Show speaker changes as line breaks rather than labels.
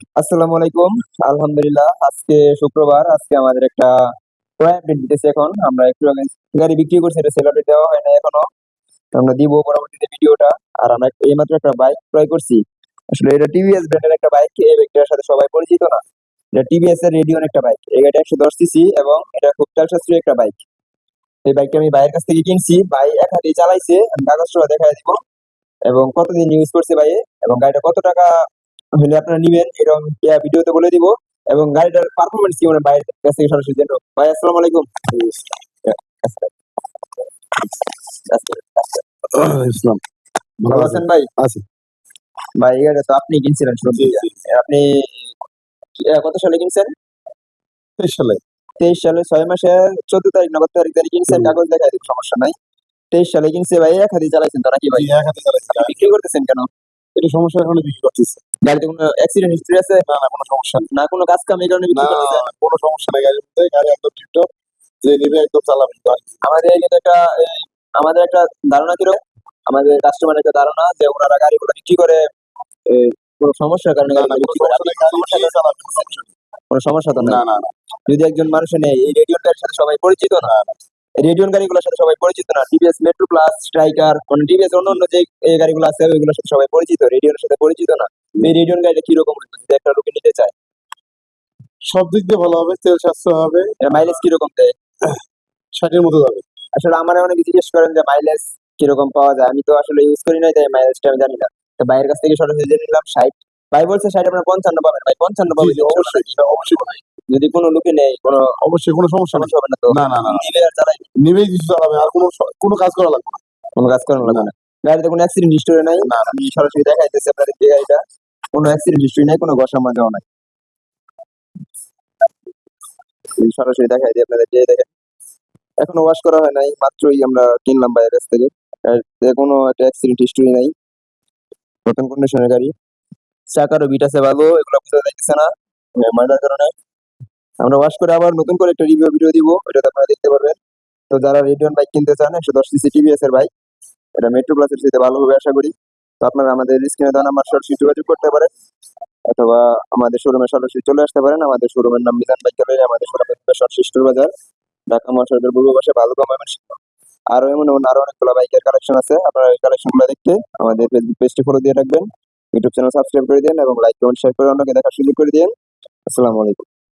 আসসালামু আলাইকুম। আলহামদুলিল্লাহ, আজকে শুক্রবার, আজকে আমাদের একটা ক্রয় দিতেছে এখন। আমরা একটু আগে গাড়ি বিক্রি করছি, এটা সেল দেওয়া হয় না এখনও। আমরা দিব পরবর্তীতে ভিডিওটা। আর আমরা একটা- এইমাত্র একটা বাইক ক্রয় করছি। আসলে এটা টিভিএস ব্র্যান্ডের একটা বাইক এই বাইকটার সাথে সবাই পরিচিত না। এটা টিভিএস এর রেডিয়ন একটা বাইক এই গাড়িটা একশো দশ সিসি এবং এটা খুব তেল একটা বাইক এই বাইকটা আমি ভাইয়ের কাছ থেকে কিনছি। ভাই এক হাতেই চালাইছে, আমি কাগজ দেখাই দিব। এবং কতদিন ইউজ করছে ভাই? এবং গাড়িটা কত টাকা হলে আপনারা নিবেন এরকম ভিডিওতে বলে দিব এবং গাড়িটার পারফরমেন্স কি মানে বাইরের কাছ থেকে সরাসরি জানব ভাই আসসালামু আলাইকুম।
ইসলাম
ভালো আছেন ভাই?
আছি।
ভাই এটা তো আপনি কিনছিলেন আপনি কত সালে কিনছেন?
তেইশ সালে।
তেইশ সালে ছয় মাসের চোদ্দ তারিখ না তারিখ তারিখ কিনছেন। কাগজ দিব সমস্যা নাই। তেইশ সালে কিনছে ভাই এক হাতে চালাইছেন তো নাকি ভাই?
এক হাতে চালাইছি।
আপনি বিক্রি করতেছেন কেন?
এটা সমস্যা এখন বিক্রি করতেছে
গাড়িতে কোনো অ্যাক্সিডেন্ট হিস্ট্রি আছে?
না না কোনো সমস্যা
না কোনো কাজ কাম এই কারণে বিক্রি করতেছেন
কোনো সমস্যা নেই। গাড়ির মধ্যে গাড়ি একদম টিপটপ যে নিবে একদম চালাবে।
আমাদের একটা আমাদের একটা ধারণা ছিল আমাদের কাস্টমার একটা ধারণা যে ওনারা গাড়িগুলো বিক্রি করে কোনো সমস্যার কারণে
কোনো সমস্যা
তো
না
না যদি একজন মানুষ নেই এই গাড়ির সাথে সবাই পরিচিত না। রেডিয়ন গাড়িগুলোর সাথে সবাই পরিচিত না। টিভিএস মেট্রো প্লাস স্ট্রাইকার মানে টিভিএস অন্য অন্য যে গাড়িগুলো আছে ওইগুলোর সাথে সবাই পরিচিত রেডিয়নের সাথে পরিচিত না। এই রেডিয়ন গাড়িটা কীরকম হইতো যদি একটা লোকে নিতে চায়।
সব দিক দিয়ে ভালো হবে তেল সাশ্রয় হবে।
মাইলেজ কীরকম দেয়?
ষাটের মতো যাবে
আসলে আমার অনেকে জিজ্ঞেস করেন যে মাইলেজ কীরকম পাওয়া যায়? আমি তো আসলে ইউজ করি নাই তাই মাইলেজটা আমি জানি না। তো বাইরের কাছ থেকে সরাসরি জেনে নিলাম ষাট। ভাই বলছে ষাট আপনার পঞ্চান্ন পাবেন। ভাই পঞ্চান্ন পাবেন।
অবশ্যই অবশ্যই।
যদি কোনো লোকে নেই কোনো
অবশ্যই কোনো সমস্যা নেই।
হবে না তো?
না না না না।
নিলে আর চালাই
নিবেই কিছু চালাবে আর কোনো কোনো কাজ করা লাগবে না।
কোনো কাজ করানো লাগবে না। গাড়িতে কোনো অ্যাক্সিডেন্ট হিস্টোরি নাই।
না,
আমি সরাসরি দেখাইতেছি আপনাদের যে গাড়িটা। কোনো অ্যাক্সিডেন্ট হিস্টোরি নাই কোনো ঘষা মাজাও নাই। সরাসরি দেখাই দিই আপনাদের যে দেখেন এখনও ওয়াশ করা হয় নাই মাত্রই আমরা কিনলাম বাইরের কাছ থেকে। কোনো একটা অ্যাক্সিডেন্ট হিস্টোরি নাই। নতুন কন্ডিশনের গাড়ি। চাকারও বিট আছে ভালো এগুলো বোঝা যাইতেছে না। ময়লার কারণে। আমরা ওয়াশ করে আবার নতুন করে একটা রিভিউ ভিডিও দিব ওটাতে আপনারা দেখতে পারবেন। তো যারা রেডিয়ন বাইক কিনতে চান, একশো দশ সিসি টিভিএস এর বাইক এটা মেট্রো প্লাসের সাথে ভালো হবে আশা করি। তো আপনারা আমাদের স্ক্রিনে দেওয়া নাম্বার সরাসরি যোগাযোগ করতে পারেন, অথবা আমাদের শোরুমে সরাসরি চলে আসতে পারেন। আমাদের শোরুমের নাম মিজান বাইক গ্যালারি আমাদের শোরুমের সরশিষ্ট বাজার, ঢাকা মহাসড়কের পূর্ব পাশে ভালুকা ময়মনসিংহ আরও এমন এমন আরও অনেকগুলো বাইকের কালেকশন আছে। আপনারা এই কালেকশনগুলো দেখতে আমাদের ফেসবুক পেজটি ফলো দিয়ে রাখবেন ইউটিউব চ্যানেল সাবস্ক্রাইব করে দিন এবং লাইক কমেন্ট শেয়ার করে অন্যকে দেখার সুযোগ করে দিন। আসসালামু আলাইকুম।